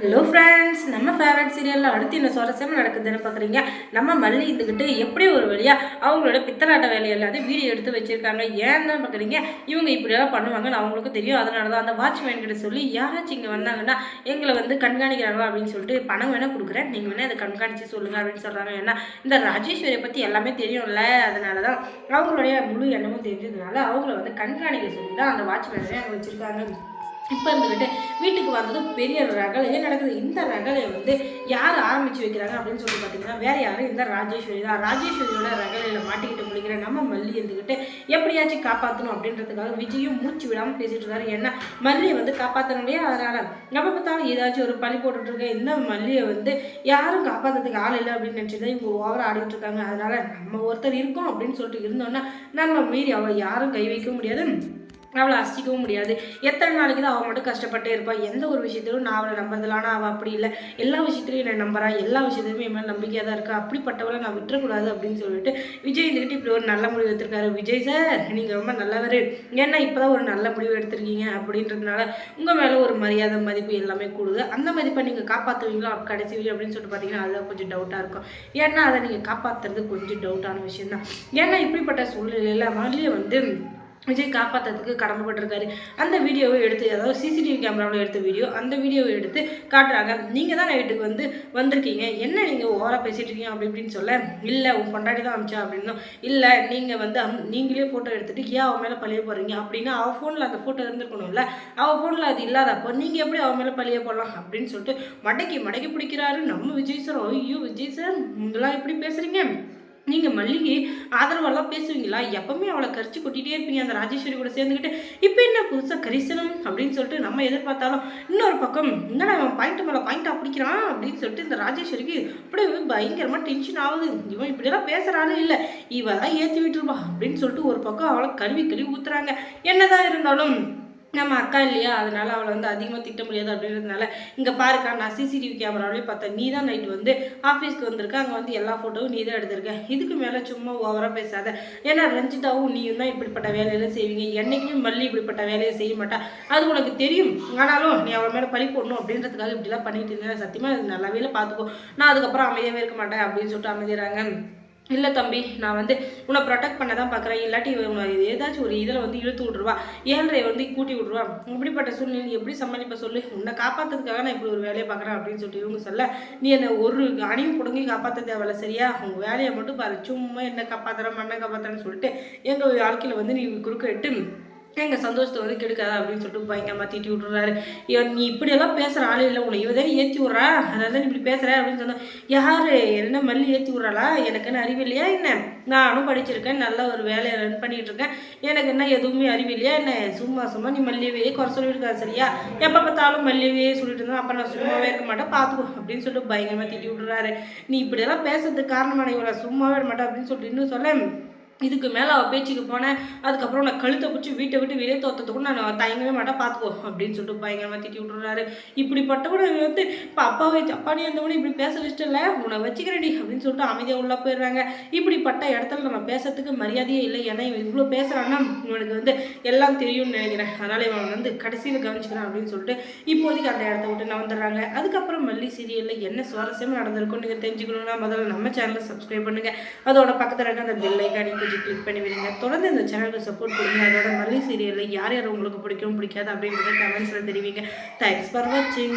Hello friends நம்ம favourite சீரியலில் அடுத்து என்ன சுவாரஸ்யமாக நடக்குதுன்னு பார்க்குறீங்க நம்ம மல்லி இருந்துக்கிட்டு எப்படி ஒரு வழியாக அவங்களோட பித்தலாட்ட வேலை எல்லாத்தையும் வீடியோ எடுத்து வச்சுருக்காங்க. ஏன் தான் பார்க்குறீங்க இவங்க இப்படியெல்லாம் பண்ணுவாங்கன்னு அவங்களுக்கு தெரியும். அதனால தான் அந்த வாட்ச்மேன் கிட்ட சொல்லி யாராச்சும் இங்கே வந்தாங்கன்னா எங்களை வந்து கண்காணிக்கிறாங்களா அப்படின்னு சொல்லிட்டு பணம் வேணால் கொடுக்குறேன். நீங்கள் வேணால் அதை கண்காணித்து சொல்லுங்கள் அப்படின்னு சொல்கிறாங்க ஏன்னா இந்த ராஜேஸ்வரியை பற்றி எல்லாமே தெரியும்ல. அதனால தான் அவங்களுடைய முழு எண்ணமும் தெரிஞ்சதுனால அவங்கள வந்து கண்காணிக்க சொல்லி தான் அந்த வாட்ச்மேனே அங்கே வச்சுருக்காங்க. இப்போ இருந்துக்கிட்டு வீட்டுக்கு வந்ததும் பெரிய ரகலையே நடக்குது. இந்த ரகலையை வந்து யார் ஆரம்பித்து வைக்கிறாங்க அப்படின்னு சொல்லி பார்த்தீங்கன்னா வேறு யாரும் இந்த ராஜேஸ்வரி தான். ராஜேஸ்வரியோட ரகலையில் மாட்டிக்கிட்டு முடிக்கிற நம்ம மல்லி இருந்துக்கிட்டு எப்படியாச்சும் காப்பாற்றணும் அப்படின்றதுக்காக விஜயும் மூச்சு விடாமல் பேசிகிட்டு இருக்காரு. ஏன்னா மல்லியை வந்து காப்பாற்றணும் இல்லையா? அதனால் நம்ம பார்த்தாலும் ஏதாச்சும் ஒரு பழி போட்டுட்டு இந்த மல்லியை வந்து யாரும் காப்பாற்றுறதுக்கு ஆள் இல்லை அப்படின்னு நினச்சி தான் இவங்க ஓவராக ஆடிட்டு இருக்காங்க. அதனால் நம்ம ஒருத்தர் இருக்கோம் அப்படின்னு சொல்லிட்டு இருந்தோன்னா நம்ம மீறி அவளை யாரும் கை வைக்க முடியாது. அவளை அசிக்கவும் முடியாது. எத்தனை நாளைக்கு தான் அவள் மட்டும் கஷ்டப்பட்டே இருப்பாள் எந்த ஒரு விஷயத்திலும் நான் அவளை நம்புறதில்ல. ஆனால் அவள் அப்படி இல்லை. எல்லா விஷயத்துலையும் என்னை நம்புறா. எல்லா விஷயத்துலையுமே என் மேலே நம்பிக்கையாக தான் இருக்கா. அப்படிப்பட்டவளை நான் விட்டுறக்கூடாது அப்படின்னு சொல்லிட்டு விஜய் இருந்துக்கிட்டு இப்படி ஒரு நல்ல முடிவு எடுத்திருக்காரு. விஜய் சார் நீங்கள் ரொம்ப நல்லவர். ஏன்னா இப்போ தான் ஒரு நல்ல முடிவு எடுத்திருக்கீங்க அப்படின்றதுனால உங்கள் மேலே ஒரு மரியாதை மதிப்பு எல்லாமே கூடுது. அந்த மதிப்பை நீங்கள் காப்பாற்றுவீங்களா கடைசி வரையும் அப்படின்னு சொல்லிட்டு பார்த்தீங்கன்னா அதுதான் கொஞ்சம் டவுட்டாக இருக்கும். ஏன்னா அதை நீங்கள் காப்பாற்றுறது கொஞ்சம் டவுட்டான விஷயம் தான் ஏன்னா இப்படிப்பட்ட சூழ்நிலையில் மல்லியை வந்து விஜய் காப்பாற்றுறதுக்கு கடமைப்பட்டிருக்காரு. அந்த வீடியோவை எடுத்து அதாவது சிசிடிவி கேமராவில் எடுத்த வீடியோ அந்த வீடியோவை எடுத்து காட்டுறாங்க. நீங்கள் தான் நைட்டுக்கு வந்து வந்திருக்கீங்க. என்ன நீங்கள் ஓவராக பேசிட்டு இருக்கீங்க அப்படி இப்படின்னு சொல்ல? இல்லை உன் பொண்டாட்டி தான் அமிச்சா அப்படின்னும். இல்லை நீங்கள் வந்து அம் நீங்களே ஃபோட்டோ எடுத்துகிட்டு ஏன் அவன் மேலே பழிய போடுறீங்க? அப்படின்னா அவள் ஃபோனில் அந்த ஃபோட்டோ இருந்திருக்கணும்ல? அவள் ஃபோனில் அது இல்லாதப்போ நீங்கள் எப்படி அவன் மேலே பழிய போடலாம்? அப்படின்னு சொல்லிட்டு மடக்கி மடக்கி பிடிக்கிறாரு நம்ம விஜய் சார் ஐயோ விஜய் சார் உங்களாம் எப்படி பேசுகிறீங்க நீங்கள் மல்லிகை ஆதரவெல்லாம் பேசுவீங்களா? எப்பவுமே அவளை கரிச்சு கொட்டிகிட்டே இருப்பீங்க அந்த ராஜேஸ்வரி கூட சேர்ந்துக்கிட்டு இப்போ என்ன புதுசாக கரிசனம் அப்படின்னு சொல்லிட்டு நம்ம எதிர்பார்த்தாலும் இன்னொரு பக்கம் என்னடா அவன் பாயிண்ட் மேலே பாயிண்டாக பிடிக்கிறான்? அப்படின்னு சொல்லிட்டு இந்த ராஜேஸ்வரிக்கு அப்படியே பயங்கரமாக டென்ஷன் ஆகுது. இவன் இப்படிலாம் பேசுகிறானே இல்லை இவ தான் ஏற்றி விட்டுருப்பா அப்படின்னு சொல்லிட்டு ஒரு பக்கம் அவளை கழுவி கழுவி ஊத்துறாங்க. என்னதான் இருந்தாலும் நம்ம அக்கா இல்லையா? அதனால அவளை வந்து அதிகமாக திட்ட முடியாது அப்படின்றதுனால இங்கே பாருக்கா நான் சிசிடிவி கேமராவிலே பார்த்தேன். நீ தான் நைட்டு வந்து ஆஃபீஸ்க்கு வந்திருக்க அங்கே வந்து எல்லா ஃபோட்டோவும் நீ தான் எடுத்திருக்க. இதுக்கு மேலே சும்மா ஓவராக பேசாத. ஏன்னா ரஞ்சிதாவும் நீயும் தான் இப்படிப்பட்ட வேலையெல்லாம் செய்வீங்க. என்றைக்குமே மல்லி இப்படிப்பட்ட வேலையை செய்ய மாட்டா. அது உனக்கு தெரியும். ஆனாலும் நீ அவள் மேலே பழி போடணும் அப்படின்றதுக்காக இப்படிலாம் பண்ணிட்டு இருந்தேன். சத்தியமாக நல்லாவே பார்த்துக்கோ நான் அதுக்கப்புறம் அமைதியாகவே இருக்க மாட்டேன் அப்படின்னு சொல்லிட்டு அமைதிறாங்க இல்லை தம்பி நான் வந்து உன்னை ப்ரொடெக்ட் பண்ண தான் பார்க்குறேன் இல்லாட்டி உன்னை ஏதாச்சும் ஒரு இதில் வந்து இழுத்து விட்ருவா ஏழ்ரை வந்து கூட்டி விட்ருவா இப்படிப்பட்ட சூழ்நிலை எப்படி சமாளிப்ப சொல்லு? உன்னை காப்பாற்றுறதுக்காக நான் இப்படி ஒரு வேலையை பார்க்குறேன் அப்படின்னு சொல்லிட்டு இவங்க சொல்ல நீ என்னை ஒரு அணிவு பிடுங்கி காப்பாற்ற தேவையில்ல சரியா? உங்கள் வேலையை மட்டும் பாரு. சும்மா என்ன காப்பாற்றுறேன் மண்ணை காப்பாற்றுறேன்னு சொல்லிட்டு எங்கள் வாழ்க்கையில் வந்து நீ குறுக்க இட்டு எங்கள் சந்தோஷத்தை வந்து கெடுக்காத அப்படின்னு சொல்லிட்டு பயங்கரமாக திட்டி விட்டுறாரு. இவன் நீ இப்படியெல்லாம் பேசுகிற ஆளே இல்லை உங்களை இவ தானே ஏற்றி விட்றா? அதனால தான் இப்படி பேசுகிற அப்படின்னு சொன்னால் யார்? என்ன மல்லி ஏற்றி விட்றாளா? எனக்குன்னு அறிவு இல்லையா என்ன? நானும் படிச்சிருக்கேன் நல்ல ஒரு வேலையை ரன் பண்ணிகிட்டு இருக்கேன். எனக்கு என்ன எதுவுமே அறிவு இல்லையா என்ன? சும்மா சும்மா நீ மல்லியவே குறை சொல்லிட்டு சரியா? எப்போ பார்த்தாலும் மல்லியவே சொல்லிட்டு இருந்தா அப்போ நான் சும்மாவே இருக்க மாட்டேன் பார்த்துக்கோ அப்படின்னு சொல்லிட்டு பயங்கரமாக திட்டி விட்டுறாரு. நீ இப்படியெல்லாம் பேசுறதுக்கு காரணமான இவளை சும்மாவே விட மாட்டேன் அப்படின்னு சொல்லிட்டு இன்னும் சொல்ல இதுக்கு மேலே அவள் பேச்சுக்கு போனேன். அதுக்கப்புறம் நான் கழுத்தை பிடிச்சி வீட்டை விட்டு வெளியே கூட நான் தயங்கவே மாட்டேன். பார்த்துக்கோ அப்படின்னு சொல்லிட்டு பயங்கரமாக திட்டி விட்டுறாரு இப்படிப்பட்டவனை வந்து இப்போ அப்பாவை அப்பானி இருந்தவனே இப்படி பேச வச்சுட்டல உன்னை வச்சுக்கிறடி அப்படின்னு சொல்லிட்டு அமைதியாக உள்ளே போயிடுறாங்க. இப்படிப்பட்ட இடத்துல நம்ம பேசுறதுக்கு மரியாதையே இல்லை. ஏன்னா இவன் இவ்வளோ பேசுகிறான்னா இவனுக்கு வந்து எல்லாம் தெரியும்னு நினைக்கிறேன். அதனால் இவன் வந்து கடைசியில் கவனிச்சுக்கிறான் அப்படின்னு சொல்லிட்டு இப்போதைக்கு அந்த இடத்த விட்டு நான் வந்துடுறாங்க. அதுக்கப்புறம் மல்லி சீரியலில் என்ன சுவாரஸ்யமாக நடந்திருக்கும் நீங்கள் தெரிஞ்சுக்கணும்னா முதல்ல நம்ம சேனலை சப்ஸ்கிரைப் பண்ணுங்கள் அதோட பக்கத்தில் இருக்க அந்த பெல்லை ஐக்கானி பேஜை கிளிக் பண்ணி விடுங்க தொடர்ந்து இந்த சேனலுக்கு சப்போர்ட் கொடுங்க. அதோட மல்லி சீரியலில் யார் யார் உங்களுக்கு பிடிக்கும் பிடிக்காது அப்படின்றத கமெண்ட்ஸில் தெரிவிங்க. தேங்க்ஸ் ஃபார் வாட்சிங்